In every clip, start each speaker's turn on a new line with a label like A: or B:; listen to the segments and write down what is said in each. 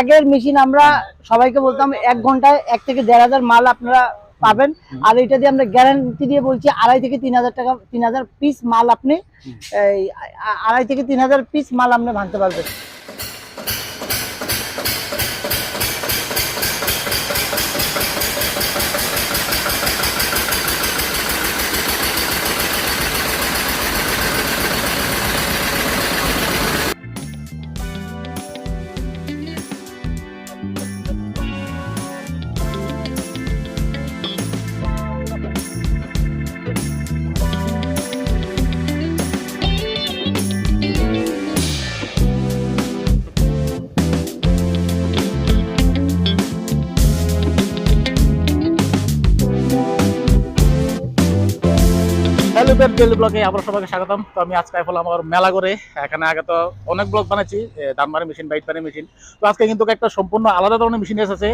A: আগের মেশিন আমরা সবাইকে বলতাম এক ঘন্টায় এক থেকে দেড় হাজার মাল আপনারা পাবেন। আর এটা দিয়ে আমরা গ্যারান্টি দিয়ে বলছি আড়াই থেকে তিন হাজার টাকা তিন হাজার পিস মাল আপনি আড়াই থেকে তিন হাজার পিস মাল আপনি ভাঙতে পারবেন।
B: হ্যালো বেন ডেলি ব্লগে আবার সবাইকে স্বাগতম। তো আমি আজকে হলাম আমার মেলা করে। এখানে আগে তো অনেক ব্লগ বানাচ্ছি দানমারি মেশিন, বাইট পানি মেশিন। তো আজকে কিন্তু একটা সম্পূর্ণ আলাদা ধরনের মেশিন এসেছে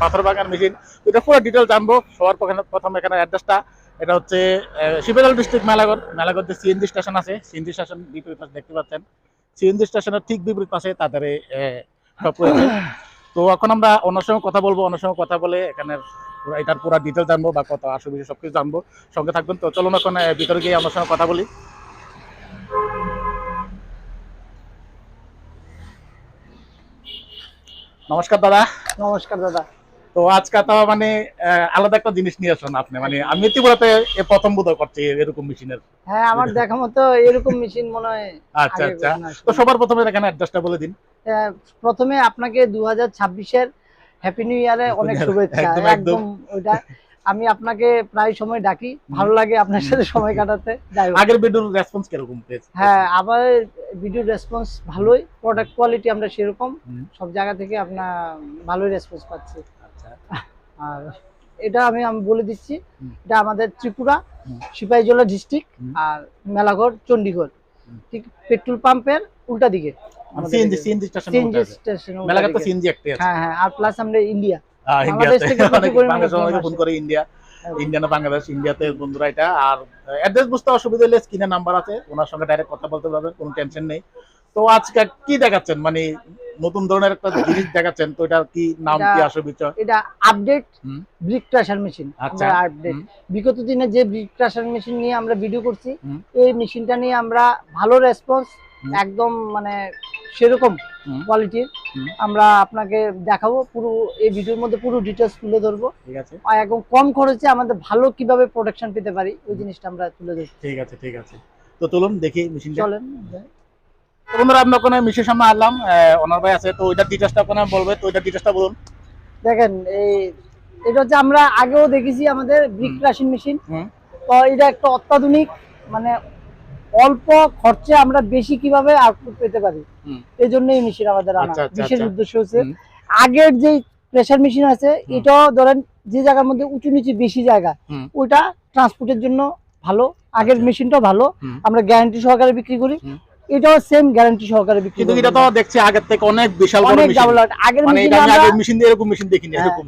B: পাথর বাগান মেশিন। এটা পুরো ডিটেল জানব। সবার প্রথমে এখানে অ্যাড্রেসটা এটা হচ্ছে শিবেদাল ডিস্ট্রিক্ট মেলাগড় মেলাগড় যে সিএনজি স্টেশন আছে। সিএনজি স্টেশন বিপরীত পাশে দেখতে পাচ্ছেন। সিএনজি স্টেশনের ঠিক বিপরীত পাশে তাদের। তো এখন আমরা অন্য সঙ্গে কথা বলব, অন্য সঙ্গে কথা বলে এখানে এটার পুরো ডিটেল জানব বা কত আসবে সবকিছু জানব। সঙ্গে থাকবেন তো চলুন এখন ভিতরে গিয়ে আমার সঙ্গে কথা বলি। নমস্কার দাদা।
A: নমস্কার দাদা।
B: তো আজকে তো মানে আলাদা একটা জিনিস নিয়ে আসুন আপনি মানে আমি ত্রিপুরাতে এ প্রথম বোধ করছি এরকম মেশিনের
A: হ্যাঁ আমার দেখা মতো এরকম মেশিন মনে হয়
B: আচ্ছা আচ্ছা। তো সবার প্রথমে এখানে অ্যাড্রেসটা বলে দিন।
A: প্রথমে আপনাকে দু হাজার ছাব্বিশের হ্যাপি নিউ ইয়ারে অনেক শুভেচ্ছা
B: একদম,
A: ওইটা। আমি আপনাকে প্রায় সময় ডাকি ভালো লাগে আপনার সাথে সময় কাটাতে।
B: আগের ভিডিওর রেসপন্স কীরকম পেয়েছে?
A: হ্যাঁ আবার ভিডিও রেসপন্স ভালোই প্রোডাক্ট কোয়ালিটি আমরা সেরকম। সব জায়গা থেকে আপনার ভালোই রেসপন্স পাচ্ছি।
B: আচ্ছা।
A: আর এটা আমি আমি বলে দিচ্ছি এটা আমাদের ত্রিপুরা। সিপাহীজলা ডিস্ট্রিক্ট আর মেলাঘর চণ্ডীগড়। ঠিক পেট্রোল পাম্পের উল্টা দিকে।
B: CNG CNG station
A: CNG station
B: Melaghat CNG একটাই আছে।
A: হ্যাঁ হ্যাঁ আর প্লাস আমরা ইন্ডিয়া বাংলাদেশ
B: ইন্ডিয়াতে
A: থেকে ফোন
B: করে ইন্ডিয়া
A: হ্যাঁ।
B: বাংলাদেশ ইন্ডিয়াতে বন্ধুরা এটা। আর অ্যাড্রেস বুঝতে অসুবিধা হলে স্ক্রিনে নাম্বার আছে ওনার সঙ্গে ডাইরেক্ট কথা বলতে পারবেন কোনো টেনশন নেই। তো আজকে কি দেখাচ্ছেন? মানে নতুন ধরনের একটা জিনিস দেখাচ্ছেন তো এটা কি নাম কি
A: এটা-
B: বিষয়?
A: এটা আপডেট
B: হুম।
A: ব্রিক ক্রাশার মেশিন
B: আচ্ছা,
A: আপডেট বিগত দিনে যে ব্রিক ক্রাশার মেশিন নিয়ে আমরা ভিডিও করছি এই মেশিনটা নিয়ে আমরা ভালো রেসপন্স একদম মানে সেরকম। কোয়ালিটির আমরা আপনাকে দেখাবো পুরো এই ভিডিওর মধ্যে পুরো ডিটেলস তুলে ধরবো।
B: ঠিক আছে।
A: আর একদম কম খরচে আমাদের ভালো কীভাবে প্রোডাকশন পেতে পারি ওই জিনিসটা আমরা তুলে ধরছি
B: ঠিক আছে ঠিক আছে। তো চলুন দেখি মেশিনটা।
A: চলেন
B: বন্ধুরা আমরা ওখানে মেশিন সামনে আসলাম আহ, ওনার ভাই আছে তো ওইটার ডিটেলসটা ওখানে বলবে তো ওইটার ডিটেলসটা বলুন।
A: দেখেন এই এটা হচ্ছে আমরা আগেও দেখেছি আমাদের ব্রিক। ক্রাশিং মেশিন তো এটা একটা অত্যাধুনিক মানে অল্প খরচে আমরা বেশি কীভাবে আউটপুট পেতে পারি? এই জন্য এই মেশিন আমাদের আনা।
B: আচ্ছা, আচ্ছা,
A: বিশেষ
B: আচ্ছা।
A: উদ্দেশ্য হচ্ছে। আগের যে প্রেসার মেশিন আছে এটাও ধরেন যে জায়গার মধ্যে উঁচু নিচু বেশি জায়গা। ওইটা ট্রান্সপোর্টের জন্য ভালো। আগের। মেশিনটাও ভালো। আমরা গ্যারান্টি সহকারে বিক্রি করি। এটাও সেম গ্যারান্টি সহকারে বিক্রি
B: কিন্তু এটা তো দেখছি আগের থেকে অনেক বিশাল বড়
A: অনেক
B: মেশিন
A: আগের
B: মানে
A: মেশিন
B: এটা
A: আমরা
B: আগের মেশিন দিয়ে এরকম মেশিন দেখিনি
A: হ্যাঁ।
B: এরকম।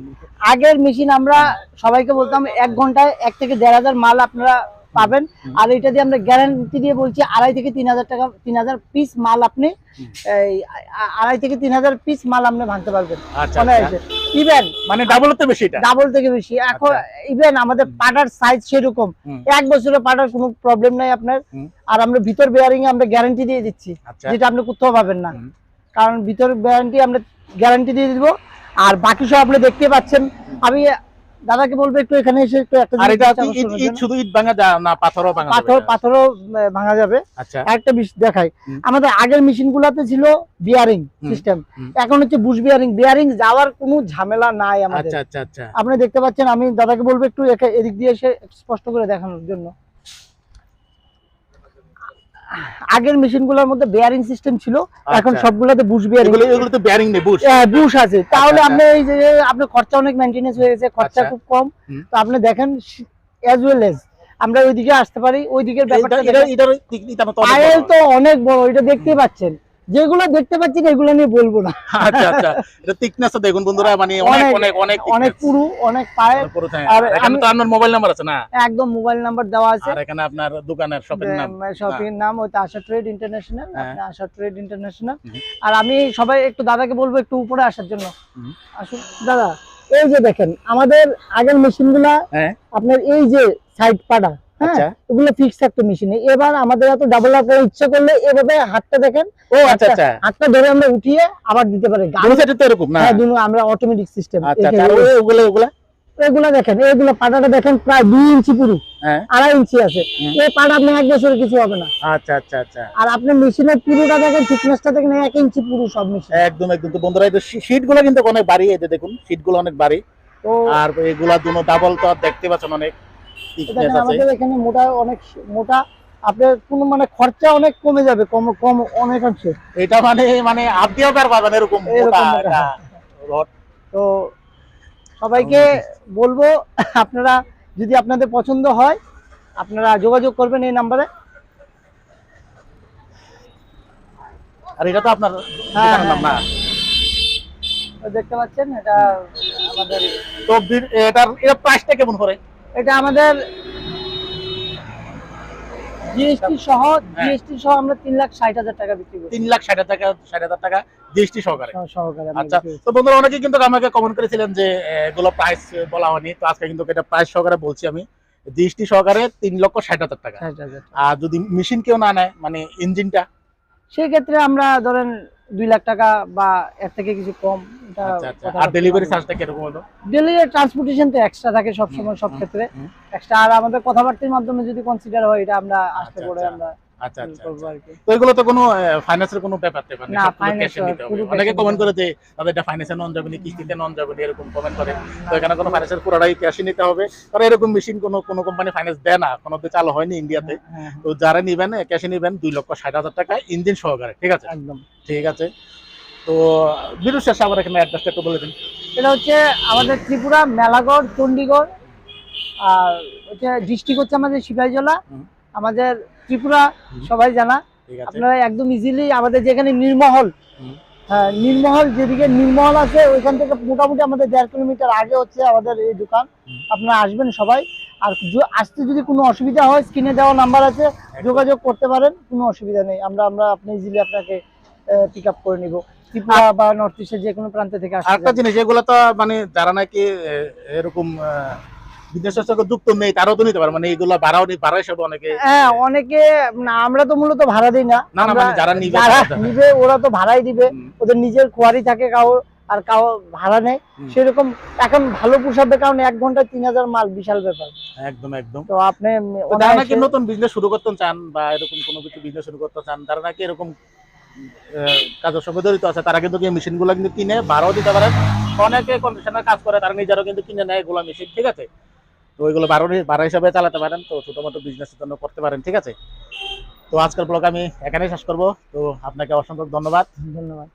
A: আগের মেশিন আমরা সবাইকে বলতাম এক ঘন্টায় এক থেকে দেড় হাজার মাল আপনারা পাবেন। আর এটা দিয়ে আমরা গ্যারান্টি দিয়ে বলছি আড়াই থেকে তিন হাজার টাকা তিন হাজার পিস মাল আপনি আড়াই থেকে তিন হাজার পিস মাল আপনি ভাঙতে পারবেন।
B: আচ্ছা আচ্ছা।
A: ইভেন
B: মানে ডাবল তো বেশি
A: ডাবল থেকে বেশি। এখন ইভেন আমাদের পাটার সাইজ সেরকম। এক বছরের পাটার কোনো প্রবলেম নাই আপনার। আর আমরা ভিতর বেয়ারিং আমরা গ্যারান্টি দিয়ে দিচ্ছি।
B: আচ্ছা।
A: যেটা আপনি কোথাও পাবেন না। কারণ ভিতর গ্যারান্টি আমরা গ্যারান্টি দিয়ে দিব। আর বাকি সব আপনি দেখতে পাচ্ছেন। আমি দাদাকে বলবে একটু এখানে এসে একটু একটা
B: আর এটা ইট- ইট শুধু ইট ভাঙা যায় না পাথরও ভাঙা
A: পাথর পাথরও ভাঙা যাবে।
B: আচ্ছা।
A: একটা দেখাই। আমাদের আগের মেশিন গুলাতে ছিল বিয়ারিং সিস্টেম এখন হচ্ছে বুশ বিয়ারিং বিয়ারিং যাওয়ার কোনো ঝামেলা নাই আমাদের।
B: আচ্ছা আচ্ছা আচ্ছা।
A: আপনি দেখতে পাচ্ছেন আমি দাদাকে বলব একটু একে- এদিক দিয়ে এসে স্পষ্ট করে দেখানোর জন্য। আগের মেশিনগুলোর মধ্যে বেয়ারিং সিস্টেম ছিল এখন
B: আচ্ছা।
A: সবগুলোতে বুশ বেয়ারিং
B: এগুলো এগুলো তো বেয়ারিং নেই বুশ
A: বুশ আছে তাহলে
B: আচ্ছা।
A: আপনি এই যে আপনার খরচা অনেক মেইনটেনেন্স হয়ে গেছে খরচা
B: আচ্ছা।
A: খুব কম তো আপনি দেখেন অ্যাজ ওয়েল এজ আমরা ওইদিকে আসতে পারি ওই দিকের ব্যাপারটা। পায়েল তো অনেক বড় এটা দেখতেই পাচ্ছেন যেগুলো দেখতে পাচ্ছেন এগুলো নিয়ে বলব না।
B: আচ্ছা আচ্ছা। এটা thickness দেখুন বন্ধুরা মানে অনেক
A: অনেক-
B: অনেক অনেক
A: পুরু অনেক
B: হ্যাঁ।
A: আর
B: এখানে তো আপনার মোবাইল নাম্বার আছে না?
A: একদম মোবাইল নাম্বার দেওয়া আছে।
B: আর এখানে আপনার দোকানের শপের নাম।
A: শপিং নাম হচ্ছে আশা ট্রেড ইন্টারন্যাশনাল
B: হ্যাঁ।
A: আশা ট্রেড ইন্টারন্যাশনাল আর আমি সবাই একটু দাদাকে বলব একটু উপরে আসার জন্য। আসুন। দাদা এই যে দেখেন আমাদের আগের মেশিনগুলা
B: হ্যাঁ।
A: আপনার এই যে সাইড হ্যাঁ
B: আচ্ছা।
A: এগুলো ফিক্স থাকতো মেশিনে এবার আমাদের এত ডাবল আপ করার ইচ্ছা করলে এভাবে হাতটা দেখেন
B: ও আচ্ছা আচ্ছা।
A: হাতটা ধরে আমরা উঠিয়ে আবার দিতে পারি।
B: দুই সাইডে তো এরকম না?
A: হ্যাঁ দুনো আমরা অটোমেটিক সিস্টেম
B: আচ্ছা আচ্ছা। ওগুলো ওগুলো?
A: এগুলা দেখেন এগুলো পাটাটা দেখেন প্রায় দুই ইঞ্চি পুরু
B: হ্যাঁ।
A: আড়াই ইঞ্চি আছে। এই পাটা আপনি এক বছরে কিছু হবে না।
B: আচ্ছা আচ্ছা আচ্ছা।
A: আর আপনার মেশিনের পুরোটা দেখেন থিকনেসটা দেখেন এক ইঞ্চি পুরো সব মেশিন
B: একদম একদম। তো বন্ধুরা এই শীটগুলো কিন্তু অনেক বাড়ি দেখুন। শীটগুলো অনেক বাড়ি। আর এগুলা দুনো ডাবল তো দেখতে পাচ্ছেন অনেক।
A: আমাদের এখানে মোটা অনেক মোটা আপনার কোনো মানে খরচা অনেক কমে যাবে কম কম অনেকাংশে।
B: এটা মানে মানে পাবেন এরকম
A: তো সবাইকে বলব আপনারা যদি আপনাদের পছন্দ হয় আপনারা যোগাযোগ করবেন এই নাম্বারে।
B: আর এটা তো আপনার
A: হ্যাঁ,
B: দোকানের নাম না
A: দেখতে পাচ্ছেন এটা আমাদের
B: তো এটার এর প্রাইসটা কেমন করে?
A: এটা আমাদের জিএসটি সহ
B: হ্যাঁ।
A: জিএসটি সহ আমরা তিন লাখ ষাট হাজার টাকা বিক্রি করি
B: তিন লাখ ষাট হাজার টাকা ষাট হাজার টাকা জিএসটি সহকারে।
A: সহকারে
B: আচ্ছা তো বন্ধুরা অনেকে কিন্তু আমাকে কমেন্ট করেছিলেন যে এগুলো প্রাইস বলা হয়নি তো আজকে কিন্তু এটা প্রাইস সহকারে বলছি আমি। জিএসটি সহকারে তিন লক্ষ ষাট হাজার টাকা। আর যদি মেশিন কেউ না নেয় মানে ইঞ্জিনটা
A: সেই ক্ষেত্রে আমরা ধরেন দুই লাখ টাকা বা এর থেকে কিছু কম এটা
B: আচ্ছা আচ্ছা। আর ডেলিভারি চার্জটা কীরকম হলো?
A: ডেলিভারি ট্রান্সপোর্টেশন তো এক্সট্রা থাকে সবসময় সব ক্ষেত্রে। এক্সট্রা আর আমাদের কথাবার্তার মাধ্যমে যদি কনসিডার হয় এটা আমরা আসতে
B: পারি
A: পরে
B: আচ্ছা।
A: আমরা
B: আচ্ছা আচ্ছা
A: করব। আর কি।
B: তো এগুলো তো কোনো ফাইন্যান্সের কোনো ব্যাপার ট্যাপার
A: না,
B: সবগুলো
A: finance
B: ক্যাশে নিতে হবে।
A: পুরো cash
B: অনেকে কমেন্ট করে যে তাদের এটা ফাইন্যান্সে নন যাবে কিস্তিতে নন যাবে এরকম কমেন্ট করে। তো এখানে কোনো ফাইন্যান্সের পুরোটাই ক্যাশে নিতে হবে। কারণ এরকম মেশিন কোনো কোনো কোম্পানি ফাইন্যান্স দেয় না। কোনো চালু হয়নি ইন্ডিয়াতে তো যারা নিবেন ক্যাশে নিবেন দুই লক্ষ ষাট হাজার টাকা ইঞ্জিন সহকারে ঠিক আছে?
A: একদম।
B: ঠিক আছে? তো বিরু শেষে আবার এখানে অ্যাড্রেসটা একটু বলে দিন।
A: এটা হচ্ছে আমাদের ত্রিপুরা মেলাগড় চণ্ডীগড় আর হচ্ছে ডিস্ট্রিক্ট হচ্ছে আমাদের সিপাহীজলা। আমাদের ত্রিপুরা সবাই জানা। আপনারা একদম ইজিলি আমাদের যেখানে নির্মহল হ্যাঁ নির্মহল যেদিকে নির্মহল আছে ওইখান থেকে মোটামুটি আমাদের দেড় কিলোমিটার আগে হচ্ছে আমাদের এই দোকান। আপনারা আসবেন সবাই। আর আসতে যদি কোনো অসুবিধা হয় স্ক্রিনে দেওয়া নাম্বার আছে যোগাযোগ করতে পারেন কোনো অসুবিধা নেই। আমরা আমরা আপনি ইজিলি আপনাকে পিক আপ করে নিব। ত্রিপুরা বা নর্থ ইস্টের যে কোনো প্রান্ত থেকে আসতে
B: আরেকটা জিনিস এগুলো তো মানে যারা নাকি এরকম বিজনেসের সঙ্গে যুক্ত নেই তারাও তো নিতে পারে মানে এগুলো ভাড়াও ভাড়া হিসাবে অনেকে
A: হ্যাঁ অনেকে না আমরা তো মূলত ভাড়া দিই না।
B: না, না, মানে যারা নিবে
A: যারা নিবে ওরা তো ভাড়াই দিবে। ওদের নিজের কোয়ারি থাকে কাউ আর কাউ ভাড়া
B: হুম।
A: সেরকম এখন ভালো পোষাবে কারণ এক ঘন্টায় তিন হাজার মাল বিশাল ব্যাপার।
B: একদম একদম।
A: তো আপনি
B: যারা নাকি নতুন বিজনেস শুরু করতে চান বা এরকম কোনো কিছু বিজনেস শুরু করতে চান তারা নাকি এরকম কাজের সঙ্গে জড়িত আছে তারা কিন্তু মেশিনগুলো কিন্তু কিনে ভাড়াও দিতে পারে অনেকে কন্ডিশনের কাজ করে তারা নিজেরাও কিন্তু কিনে নেয় এগুলো মেশিন ঠিক আছে? তো ওইগুলো বারো বারো হিসাবে চালাতে পারেন, তো ছোট মতো বিজনেসের জন্য করতে পারেন, ঠিক আছে? তো আজকাল ব্লগ আমি এখানেই শেষ করব, তো আপনাকে অসংখ্য ধন্যবাদ।
A: ধন্যবাদ।